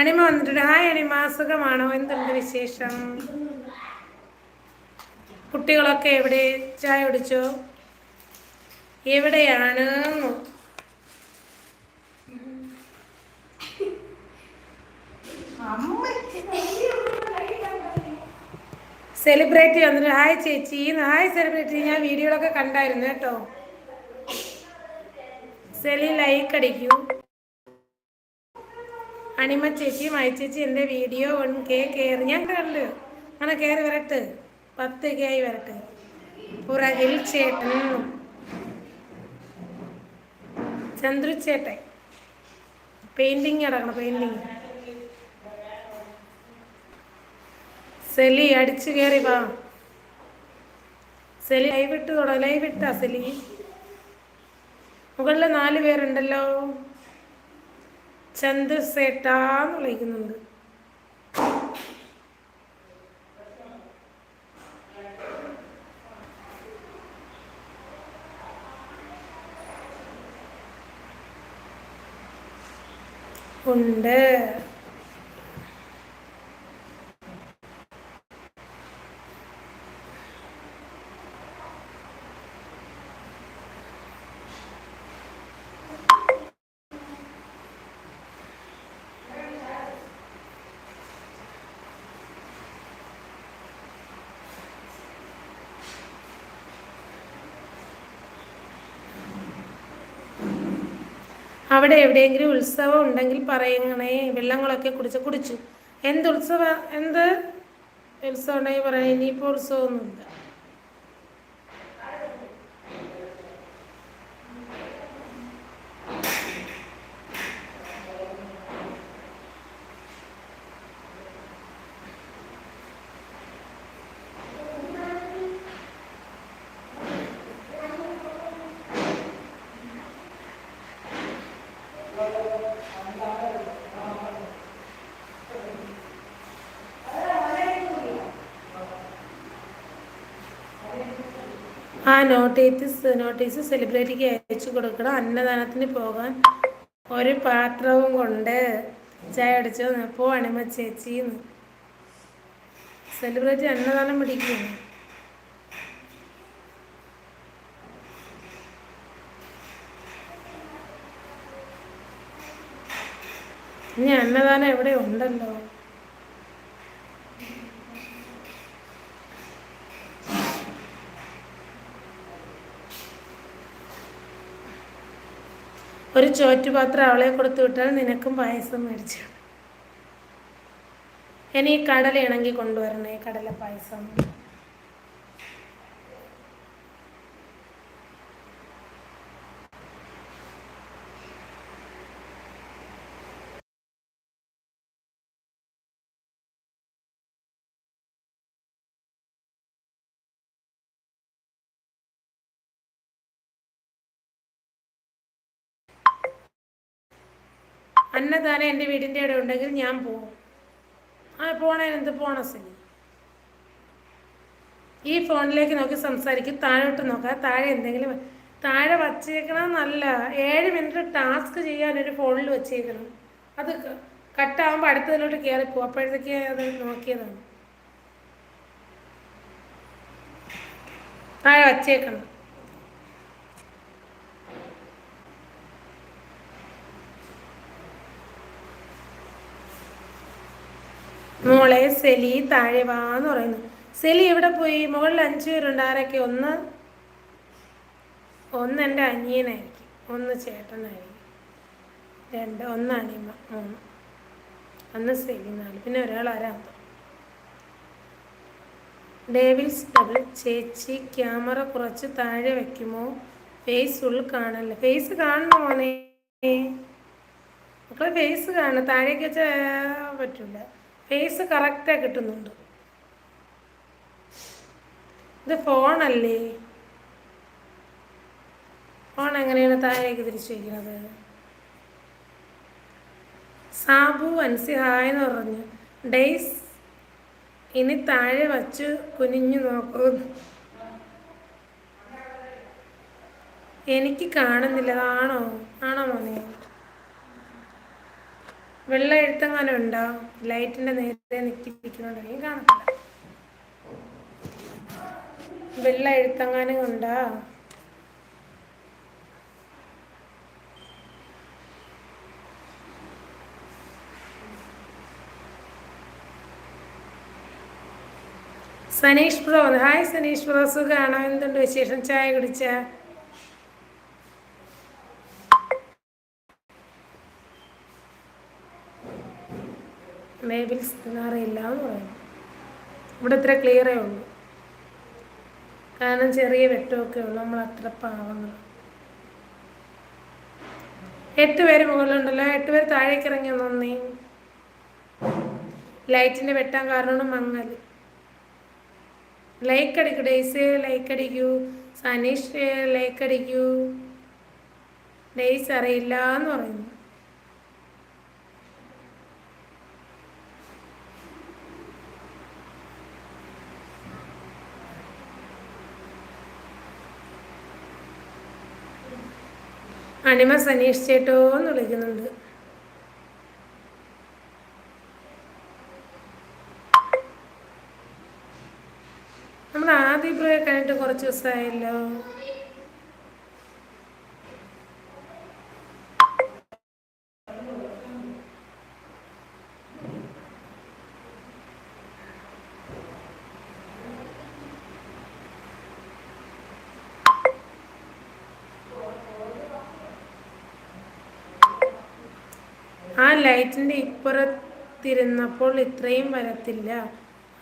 അണിമ വന്നിട്ടുണ്ട്. ഹായ് അണിമ സുഖമാണോ? എന്തുണ്ട് വിശേഷം? കുട്ടികളൊക്കെ എവിടെ? ചായ കുടിച്ചോ? എവിടെയാണ്? സെലിബ്രേറ്റ് വന്നിട്ട്. ഹായ് ചേച്ചി. Hi celebrate. ഞാൻ വീഡിയോകളൊക്കെ കണ്ടായിരുന്നു കേട്ടോ. Silly like അടിക്കൂ. അണിമ ചേച്ചി മായ ചേച്ചി എന്റെ വീഡിയോ വൺ കെ കയറി. ഞാൻ കണ്ട്. അങ്ങനെ കയറി വരട്ട്. പത്ത് കെ ആയി വരട്ടെ. പുറകിൽ ചേട്ടൻ. ചന്ദ്രു ചേട്ടൻ. പെയിന്റിങ് അടക്കണം പെയിന്റിങ് സെലി അടിച്ചു കയറി വാ. സെലി ലൈവ് ഇട്ട് തുടങ്ങ ലൈവ് സെലി. മുകളിൽ നാല് പേരുണ്ടല്ലോ. ചന്ദ്രസേട്ടാന്ന് വിളിക്കുന്നുണ്ട്. ഉണ്ട്. അവിടെ എവിടെയെങ്കിലും ഉത്സവം ഉണ്ടെങ്കിൽ പറയണേ വെള്ളങ്ങളൊക്കെ കുടിച്ച് കുടിച്ചു. എന്ത് ഉത്സവ എന്ത് ഉത്സവം ഉണ്ടെങ്കിൽ പറയാം ഇനിയിപ്പോൾ ഉത്സവമൊന്നുമില്ല. നോട്ടീസ് നോട്ടീസ് സെലിബ്രിറ്റിക്ക് അയച്ചു കൊടുക്കണം. അന്നദാനത്തിന് പോകാൻ ഒരു പാത്രവും കൊണ്ട് ചായ അടിച്ചോ? പോ അണിമ ചേച്ചി സെലിബ്രിറ്റി അന്നദാനം പിടിക്കുന്നു ഇനി അന്നദാനം എവിടെ ഉണ്ടല്ലോ? ഒരു ചോറ്റുപാത്രം അവളെ കൊടുത്തു വിട്ടാൽ നിനക്കും പായസം മേടിച്ചു. ഇനി കടല ഇണങ്ങി കൊണ്ടുവരണേ കടല പായസം. അന്നദാനം എന്റെ വീടിന്റെ അവിടെ ഉണ്ടെങ്കിൽ ഞാൻ പോകും ആ പോണേ എന്ത് പോണ സിനി? ഈ ഫോണിലേക്ക് നോക്കി സംസാരിക്കും. താഴോട്ട് നോക്കാം. താഴെ എന്തെങ്കിലും താഴെ വച്ചേക്കണം നല്ല ഏഴ് മിനിറ്റ് ടാസ്ക് ചെയ്യാൻ ഒരു ഫോണിൽ വെച്ചേക്കണം. അത് കട്ടാകുമ്പോൾ അടുത്തതിലോട്ട് കയറിപ്പോവും അപ്പോഴത്തേക്ക് അത് നോക്കിയതാണ്. താഴെ വച്ചേക്കണം. മോളെ സെലി താഴെ വാന്ന് പറയുന്നു. സെലി എവിടെ പോയി? മുകളിൽ അഞ്ചു പേരുണ്ട്. ആരൊക്കെ? ഒന്ന് ഒന്ന് എന്റെ അനിയനായിരിക്കും. ഒന്ന് ചേട്ടനായിരിക്കും. രണ്ട് ഒന്ന് അനിയമ്മ മൂന്ന്. ഒന്ന് സെലി നാല്. പിന്നെ ഒരാൾ ആരാ ഡേവിഡ്സ് ഡബിൾ ചേച്ചി ക്യാമറ കുറച്ച് താഴെ വെക്കുമോ? ഫേസ് ഉള്ളിൽ കാണല്ലേ? ഫേസ് കാണണോ മോനെ? മക്കളെ ഫേസ് കാണും താഴേക്ക് വെച്ചാൽ പറ്റില്ല ഫേസ് കറക്റ്റായി കിട്ടുന്നുണ്ട്. ഇത് ഫോണല്ലേ ഫോൺ എങ്ങനെയാണ് താഴേക്ക് തിരിച്ചു വയ്ക്കുന്നത് സാബു അൻസി ഹായ് എന്ന് പറഞ്ഞു. ഡേയ്സ് ഇനി താഴെ വച്ച് കുനിഞ്ഞു നോക്കൂ. എനിക്ക് കാണുന്നില്ല. അതാണോ? ആണോ മോനെ? വെള്ള എഴുത്തെങ്ങാനും ഉണ്ടോ ലൈറ്റിന്റെ നേരത്തെ നിൽക്കിപ്പിക്കുന്നുണ്ടെങ്കിൽ കാണത്തില്ല. വെള്ള എഴുത്തെങ്ങാനും ഉണ്ടോ Saneesh bro hi Saneesh bro സുഖാണോ? എന്തുണ്ട് വിശേഷം? ചായ കുടിച്ച? മേബിൾസ് അറിയില്ല എന്ന് പറയുന്നു. ഇവിടെ ഇത്ര ക്ലിയറേ ഉള്ളൂ. കാരണം ചെറിയ വെട്ടമൊക്കെ ഉള്ളൂ. നമ്മൾ അത്ര പാവങ്ങൾ എട്ട് പേര് മുകളിലുണ്ടല്ലോ. എട്ട് പേര് താഴേക്ക് ഇറങ്ങി നന്ദി ലൈറ്റിന്റെ വെട്ടാൻ കാരണമാണ് മങ്ങൽ ലൈക്ക് അടിക്കൂ. ഡെയ്സ് ലൈക്ക് അടിക്കൂ. സനീഷ് ലൈക്ക് അടിക്കൂ. ഡേയ്സ് അറിയില്ല എന്ന് പറയുന്നു. അനിമ സനീഷ് ചേട്ടോ എന്ന് വിളിക്കുന്നുണ്ട്. നമ്മൾ ആദ്യ കഴിഞ്ഞിട്ട് കുറച്ച് ദിവസമായല്ലോ ആ ലൈറ്റിന്റെ ഇപ്പുറത്തിരുന്നപ്പോൾ ഇത്രയും വരത്തില്ല.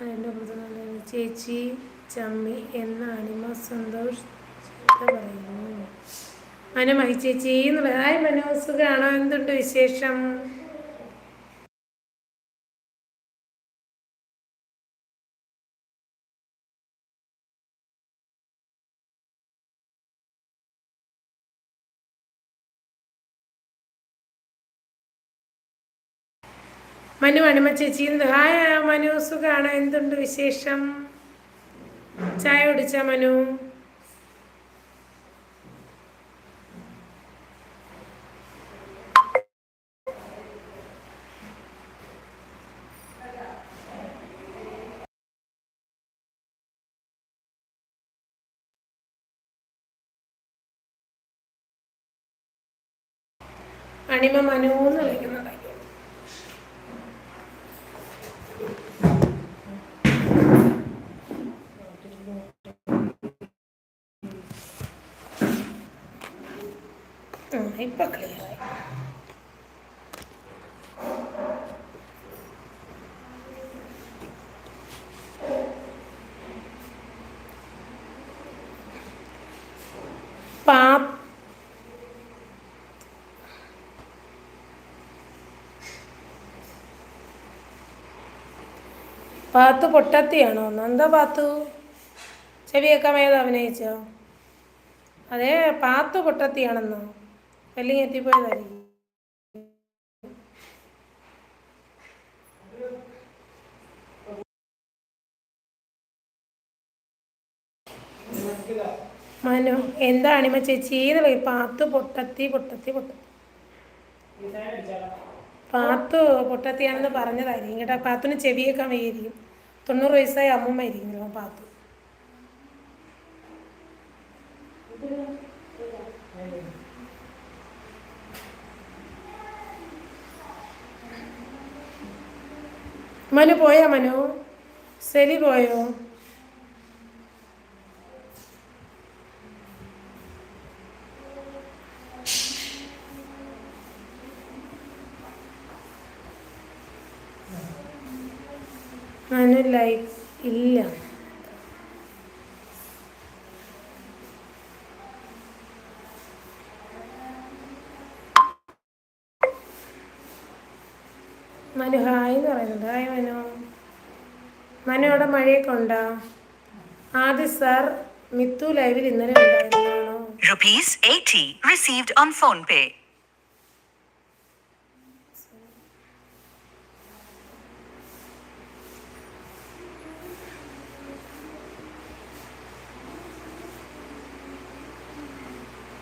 അതിന്റെ ചേച്ചി ചമ്മി എന്ന അനിമ സന്തോഷ് പറയുന്നു. അനുമഹി ചേച്ചി എന്ന് ഹായ് മനോസ് സുഖമാണോ എന്തുണ്ട് വിശേഷം? മനു അണിമ ചേച്ചി ഹായ് മനു സുഖാണ്? എന്തുണ്ട് വിശേഷം? ചായ കുടിച്ച മനു? അണിമ മനു എന്ന് വിളിക്കുന്നുണ്ടായി ഇപ്പൊ ക്ലിയറായി പാ പാത്തു പൊട്ടത്തിയാണോ എന്താ പാത്തു? ചെവിയൊക്കെ മേത അഭിനയിച്ചോ? അതേ പാത്തു പൊട്ടത്തിയാണെന്നോ? അല്ലെങ്കിൽ എത്തിപ്പോയതായിരിക്കും. മനു എന്താണ് ഇമ്മ ചേച്ചി? എന്ന് പറയും പാത്തു പൊട്ടത്തി പൊട്ടത്തി പൊട്ടത്തി. പാത്തു പൊട്ടത്തിയാണെന്ന് പറഞ്ഞതായിരിക്കും. കേട്ടോ പാത്തുന് ചെവിയൊക്കെ വയ്യായിരിക്കും. തൊണ്ണൂറ് വയസ്സായ അമ്മൂമ്മ ആയിരിക്കും പാത്തു. മനു പോയോ മനു? സെലി പോയോ? മനു ലൈഫ് ഇല്ല മനു ഹായ് എന്ന് പറയുന്നുണ്ട് ഹായ് മനു മനു അവിടെ മഴയൊക്കെ ഉണ്ടോ? ആദി സാർ മിത്തു ലൈവിൽ ഇന്നലെ ഉണ്ടായിരുന്നാണോ Rupees 80 received on PhonePe.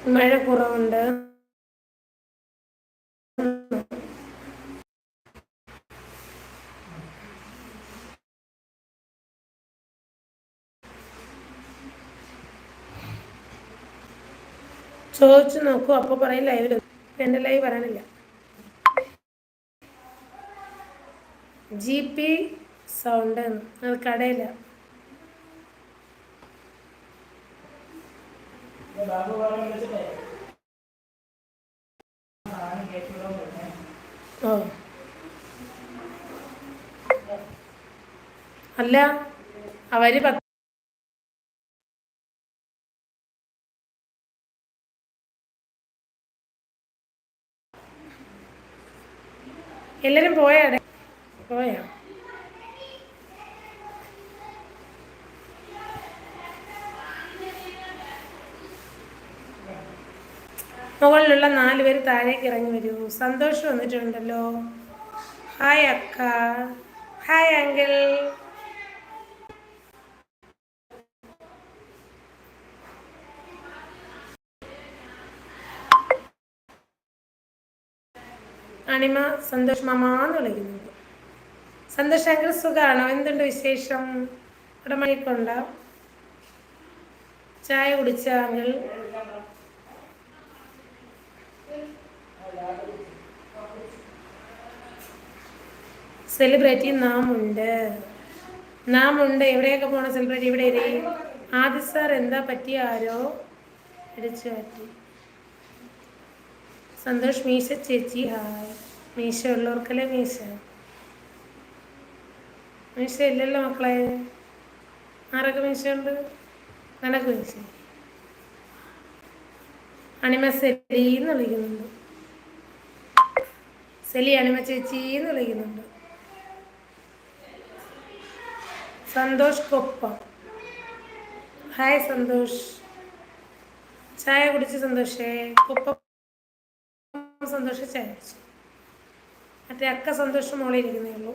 മഴ കുറവുണ്ട്. ചോദിച്ചു നോക്കൂ അപ്പൊ പറയും ലൈവിൽ എന്റെ ലൈവ് പറയാനില്ല ജി പി സൗണ്ട് അത് കടയില്ല. അല്ല അവർ പത്ത് എല്ലാരും പോയാടെ പോയാ? മുകളിലുള്ള നാല് പേര് താഴേക്ക് ഇറങ്ങി വരൂ. സന്തോഷം വന്നിട്ടുണ്ടല്ലോ. ഹായ് അക്ക. Hi uncle. അണിമ സന്തോഷ് മാമാന്ന് വിളിക്കുന്നത് സന്തോഷ് അങ്കിൾ സുഖാണോ? എന്തുണ്ട് വിശേഷം? ഇവിടെ ചായ കുടിച്ച സെലിബ്രിറ്റി നാം ഉണ്ട് നാം ഉണ്ട് എവിടെയൊക്കെ പോകണം സെലിബ്രിറ്റി? ഇവിടെ ഇരി. ആദ്യ സാർ എന്താ പറ്റിയ? ആരോ? ഇടിച്ചു പറ്റി സന്തോഷ് മീശ ചേച്ചി ഹായ്. മീശ ഉള്ളവർക്കല്ലേ മീശ? മീശ ഇല്ലല്ലോ മക്കളെ. ആരൊക്കെ മീശ ഉണ്ട് നിനക്ക് മീശ. അണിമ സെലി എന്ന് വിളിക്കുന്നുണ്ട്. സെലി അണിമ ചേച്ചി എന്ന് വിളിക്കുന്നുണ്ട്. സന്തോഷ് കൊപ്പം. ഹായ് സന്തോഷ്. ചായ കുടിച്ച് സന്തോഷേ. കൊപ്പം സന്തോഷ് ചായ കുടിച്ചു. മറ്റേ അക്ക സന്തോഷം മോളെ ഇരിക്കുന്നേ ഉള്ളൂ.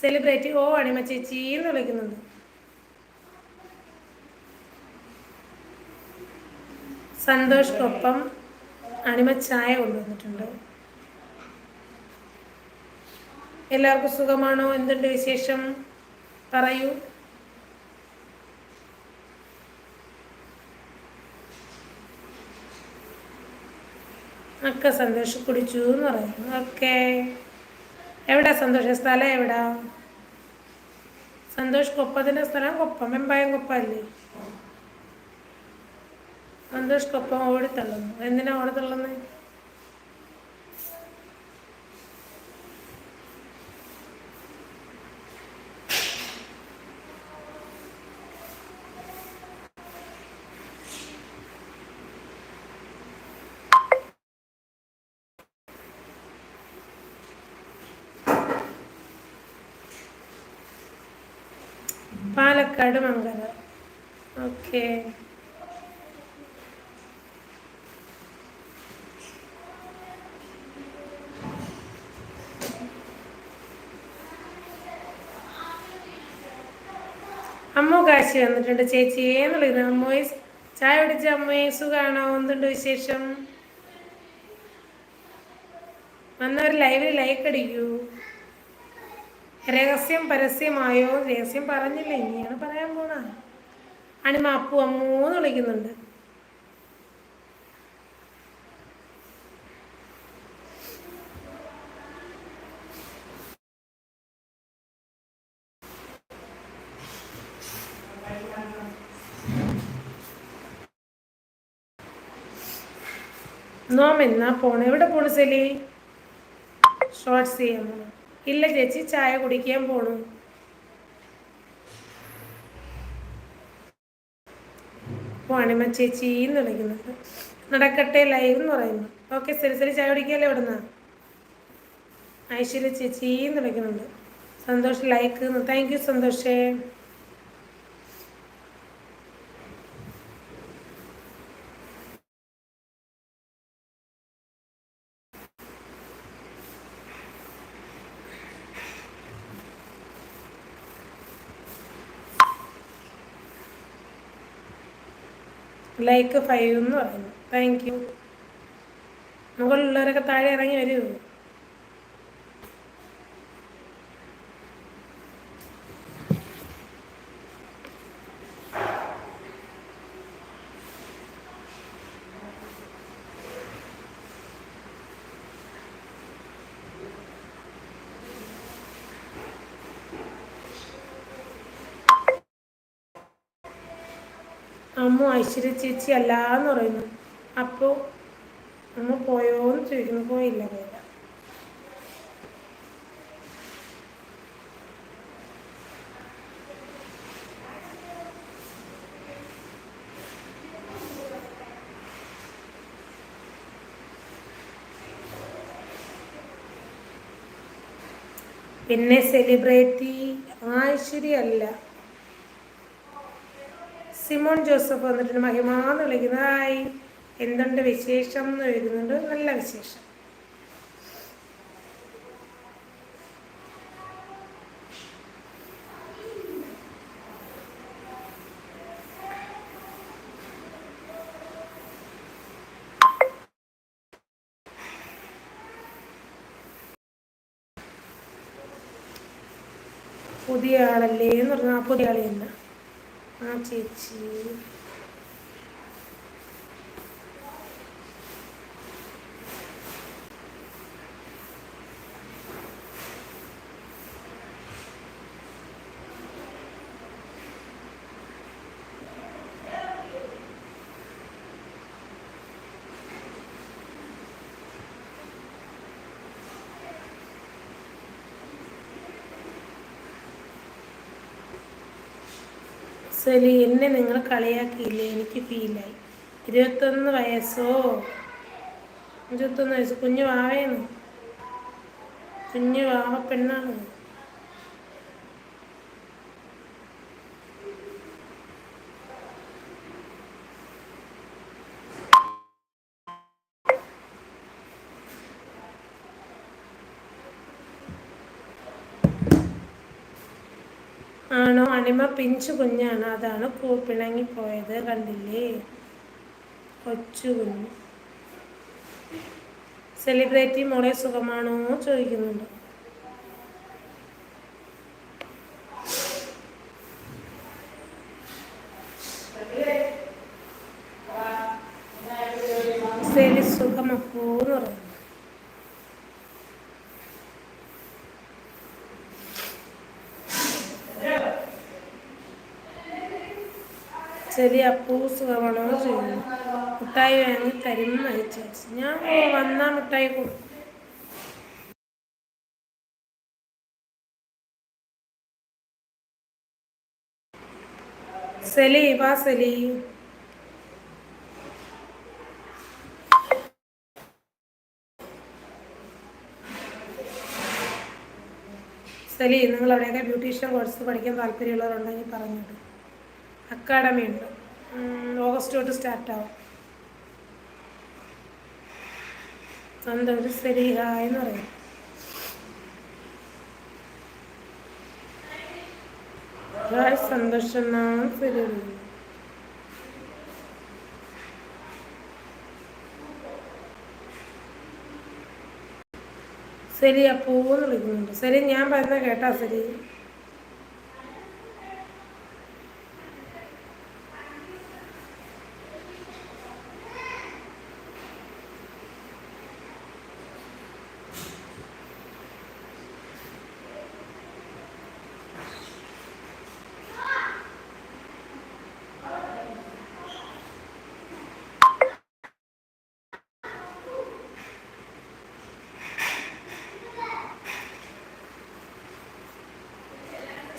സെലിബ്രേറ്റ് ഓ അണിമ ചേച്ചി എന്ന് വിളിക്കുന്നുണ്ട്. സന്തോഷ്ക്കൊപ്പം അണിമ ചായ കൊണ്ടുവന്നിട്ടുണ്ട്. എല്ലാവർക്കും സുഖമാണോ? എന്തുണ്ട് വിശേഷം? പറയൂ. അക്ക സന്തോഷം കുടിച്ചു എന്ന് പറയുന്നു. ഓക്കെ. എവിടാ സന്തോഷ? സ്ഥലം എവിടാ? സന്തോഷ് കൊപ്പത്തിന്റെ സ്ഥലം കൊപ്പം വെമ്പായം കൊപ്പല്ലേ? സന്തോഷ് കൊപ്പം ഓടിത്തള്ളുന്നു എന്തിനാ ഓടിത്തള്ളുന്നത് പാലക്കാട് മംഗല ഓക്കെ. അമ്മു കാശി വന്നിട്ടുണ്ട് ചേച്ചി. എന്നുള്ളത് അമ്മയെ ചായ പിടിച്ച അമ്മയെ സുഖാണോ? എന്തുണ്ട് വിശേഷം? വന്നവർ ലൈവിൽ ലൈക്ക് അടിക്കൂ. രഹസ്യം പരസ്യമായോ? രഹസ്യം പറഞ്ഞില്ല? ഇനിയാണ് പറയാൻ പോണ. അണിമ അപ്പു അമ്മൂ എന്ന് വിളിക്കുന്നുണ്ട്. നോമെന്നാ പോണേ? എവിടെ പോണ് സെലി? ഷോർട്ട്സ് ചെയ്യാമോ ഇല്ല ചേച്ചി ചായ കുടിക്കാൻ പോണു. പോണിമ ചേച്ചി എന്ന് വിളിക്കുന്നത്. നടക്കട്ടെ ലൈവ് എന്ന് പറയുന്നു. ഓക്കെ ശരി ശരി ചായ കുടിക്കല്ലേ ഇവിടുന്ന്? ഐശ്വര്യ ചേച്ചി എന്ന് വിളിക്കുന്നുണ്ട്. സന്തോഷ് ലൈക്ക് താങ്ക് യു സന്തോഷേ. ലൈക്ക് ഫൈവ് എന്ന് പറയുന്നു. താങ്ക് യു മുകളിലുള്ളവരൊക്കെ താഴെ ഇറങ്ങി വരൂ അമ്മു ഐശ്വര്യ ചേച്ചി അല്ല എന്ന് പറയുന്നു. അപ്പോൾ അമ്മ പോയോന്ന് ചോദിക്കുന്നു. പോയില്ല പോയില്ല. പിന്നെ സെലിബ്രേറ്റി ഐശ്വര്യ അല്ല. സിമോൺ ജോസഫ് വന്നിട്ടുണ്ട്. മഹിമാന്ന് വിളിക്കുന്നത്. ഹായ്. എന്തുണ്ട് വിശേഷം എന്ന് എഴുതുന്നുണ്ട് നല്ല വിശേഷം. പുതിയ ആളല്ലേ എന്ന് പറഞ്ഞാൽ പുതിയ ആളെ തന്നെ ആ ചേച്ചി സലി എന്നെ നിങ്ങൾ കളിയാക്കിയില്ലേ? എനിക്ക് ഫീലായി ഇരുപത്തൊന്ന് വയസ്സോ? ഇരുപത്തൊന്ന് വയസ്സ്. കുഞ്ഞു വാവയാണ്. കുഞ്ഞു വാവ പെണ്ണാണ്. ആണോ? അണിമ പിഞ്ചു കുഞ്ഞാണ്? അതാണ് പിണങ്ങിപ്പോയത്. കണ്ടില്ലേ? കൊച്ചു കുഞ്ഞ്. സെലിബ്രിറ്റി മോളെ സുഖമാണോ ചോദിക്കുന്നുണ്ട് സെലി സുഖമപ്പോ എന്ന് പറയുന്നു ശരി അപ്പൂ സുഖമാണോ ചെയ്യുന്നു മുട്ടായി വാങ്ങി തരും അയച്ചു ഞാൻ ഓ, വന്നാ മുട്ടായി കൊടുക്കും സെലി വാ സെലി. സെലി നിങ്ങൾ അവിടെയൊക്കെ ബ്യൂട്ടീഷ്യൻ കോഴ്സ് പഠിക്കാൻ താല്പര്യമുള്ളവരുണ്ടെങ്കിൽ പറഞ്ഞിട്ട് അക്കാഡമി ഉണ്ട് ഓഗസ്റ്റ് തൊട്ട് സ്റ്റാർട്ടാവും. ശരി ഹായ് എന്ന് പറയും. സന്തോഷം. ശരി അപ്പൂന്ന് വിളിക്കുന്നുണ്ട്. ശരി ഞാൻ പറഞ്ഞ കേട്ടാ ശരി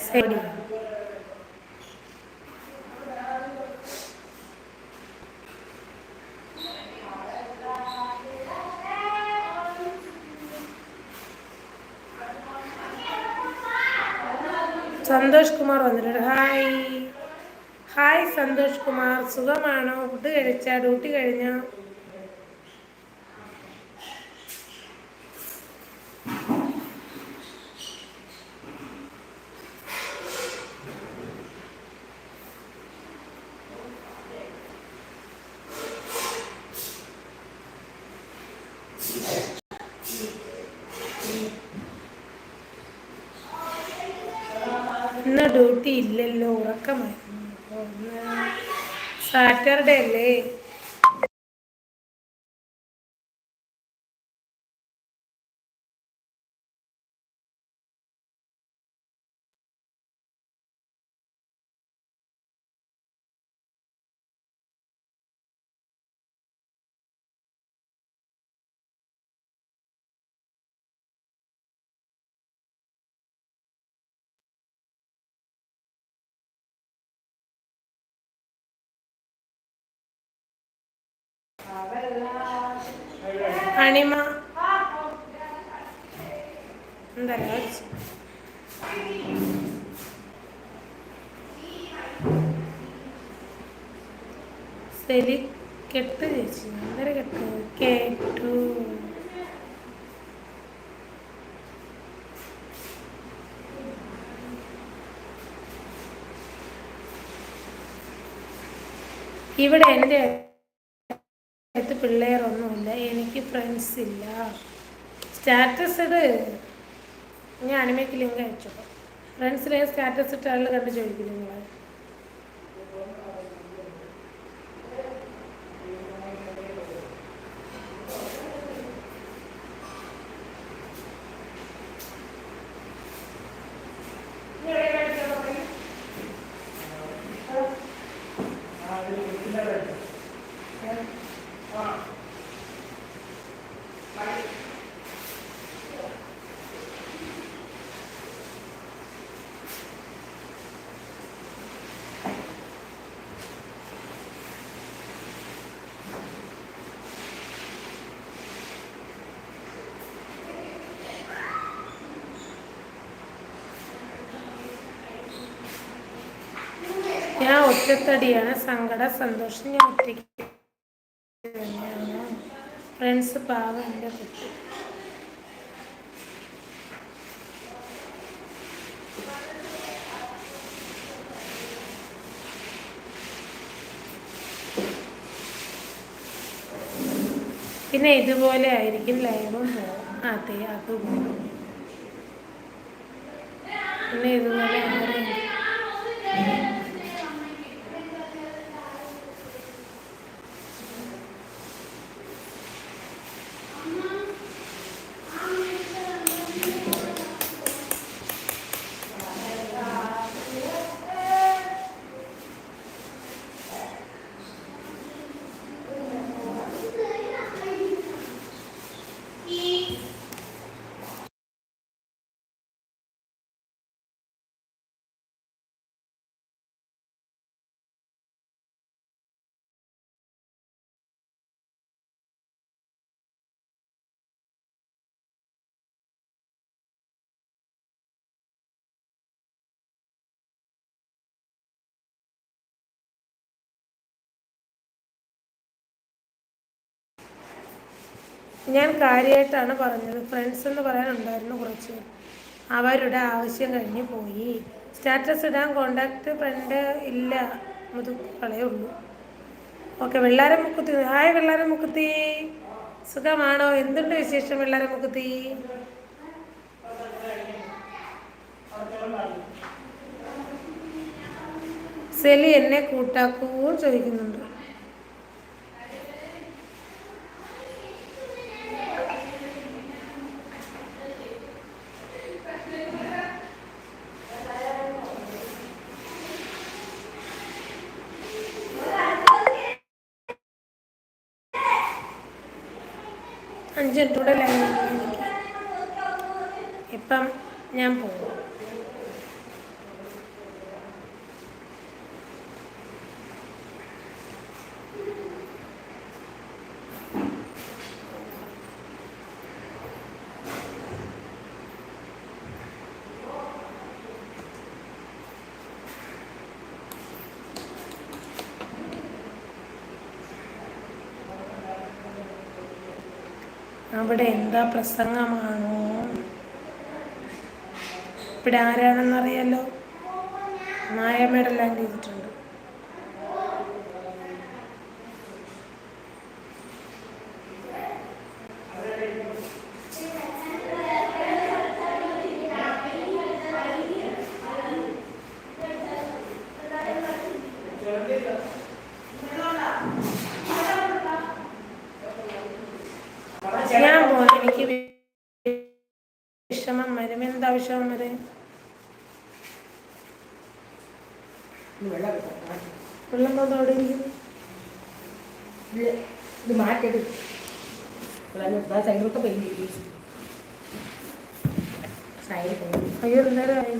സന്തോഷ് കുമാർ വന്നിട്ടുണ്ട്. ഹായ്. ഹായ് സന്തോഷ് കുമാർ. സുഖമാണോ? ഫുഡ് കഴിച്ച? ഡ്യൂട്ടി കഴിഞ്ഞോ? ഇന്ന് ഡ്യൂട്ടി ഇല്ലല്ലോ ഉറക്കമായിരുന്നു. സാറ്റർഡേ അല്ലേ? അണിമ. എന്തല്ലോ ശരി കെട്ട് ചേച്ചി. എന്തര കെട്ട്? കേട്ടു. ഇവിടെ എന്റെ പിള്ളേരൊന്നുമില്ല. എനിക്ക് ഫ്രണ്ട്സ് ഇല്ല. സ്റ്റാറ്റസ് ഇട് ഞാൻ അനിമയ്ക്ക് ലിങ്ക് അയച്ചോ ഫ്രണ്ട്സിലെ സ്റ്റാറ്റസ് ഇട്ട ആൾ കണ്ട് ചോദിക്കില്ല നിങ്ങൾ ഞാൻ ഒറ്റത്തടിയാണ്. സങ്കട സന്തോഷം ഞാൻ ഒറ്റയ്ക്ക് ഫ്രണ്ട്സ് പാവം എന്റെ കുട്ടി. പിന്നെ ഇതുപോലെ ആയിരിക്കും ലൈവും പോകും അതെ. അതുകൊണ്ട് പിന്നെ ഇതുപോലെ ഞാൻ കാര്യമായിട്ടാണ് പറഞ്ഞത്. ഫ്രണ്ട്സ് എന്ന് പറയാനുണ്ടായിരുന്നു കുറച്ച്. അവരുടെ ആവശ്യം കഴിഞ്ഞ് പോയി. സ്റ്റാറ്റസ് ഇടാൻ കോണ്ടാക്ട് ഫ്രണ്ട് ഇല്ല. മുതുക്കളേ ഉള്ളൂ. ഓക്കെ വെള്ളാരം മുക്കുത്തി ഹായ് വെള്ളാരം മുക്കുത്തി സുഖമാണോ? എന്തുണ്ട് വിശേഷം വെള്ളാരം മുക്കുത്തി സെലി എന്നെ കൂട്ടാക്കൂ ചോദിക്കുന്നുണ്ട്. എനിക്ക് ഇപ്പം ഞാൻ പോകും അവിടെ എന്താ പ്രസംഗമാണോ? ഇവിടെ ആരാണെന്നറിയാലോ മായമേടെല്ലാം ലാൻഡ് ചെയ്തിട്ടുണ്ട് ഞാൻ പോയി എനിക്ക് വി- വിഷമം വരും എന്താ വിഷമം വരും വെള്ളം തോടെ ഇത് മാറ്റത് സൈഡിലൊക്കെ പെയിന്റ് സൈഡ് പെയിന്റ് അയ്യോ എന്തായാലും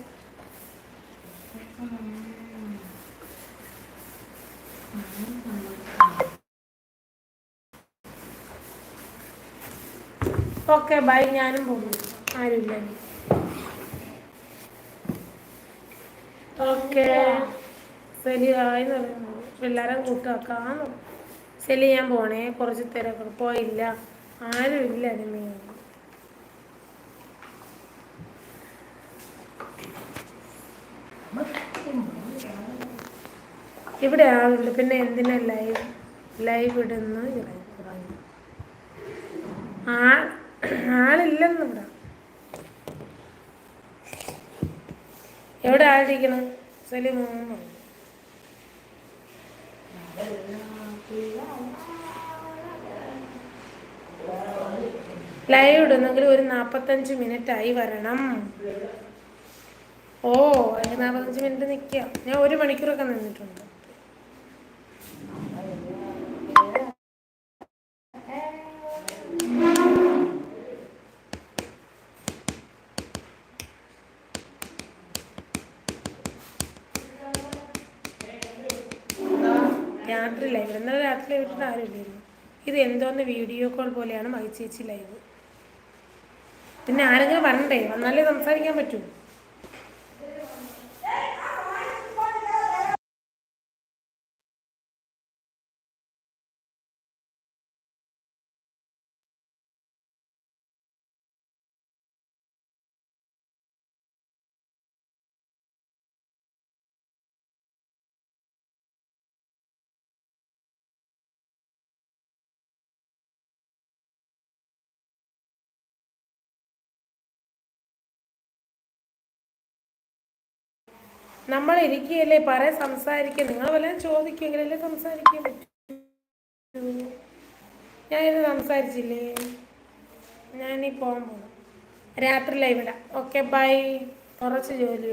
ഓക്കെ ബൈ ഞാനും പോകുന്നു ആരുമില്ല. ഓക്കെ. ശരി ആയി പിള്ളേരെ കൂട്ടാക്കാന്ന് ശരി ഞാൻ പോണേ. കുറച്ച് തിരക്ക്. പോയില്ല. ആരുമില്ല അനിമയോ ഇവിടെ ആളുണ്ട്. പിന്നെ എന്തിനാ ലൈവ്? ലൈവ് ഇടുന്നു. ആ ആളില്ലെന്ന് എവിടെ ആളിരിക്കണം സലിമോ ലൈവ് ഇടുന്നെങ്കിൽ ഒരു നാൽപ്പത്തഞ്ച് മിനിറ്റ് ആയി വരണം. ഓ നാൽപ്പത്തഞ്ച് മിനിറ്റ് നിൽക്കുക ഞാൻ ഒരു മണിക്കൂറൊക്കെ നിന്നിട്ടുണ്ട്. രാത്രി ആരും ആരുമില്ലായിരുന്നു ഇത് എന്തോന്ന് വീഡിയോ കോൾ പോലെയാണ് മൈ ചേച്ചി ലൈവ്. പിന്നെ ആരെങ്കിലും വരണ്ടേ? വന്നാലേ സംസാരിക്കാൻ പറ്റൂ. നമ്മൾ ഇരിക്കുകയല്ലേ പറ സംസാരിക്കുക നിങ്ങൾ വല്ലതും ചോദിക്കുമെങ്കിലല്ലേ സംസാരിക്കാൻ പറ്റൂ? ഞാനിത് സംസാരിച്ചില്ലേ? ഞാനീ പോകാൻ പോകുന്നു രാത്രി ലൈവിടാം ഓക്കെ ബൈ കുറച്ച് ജോലി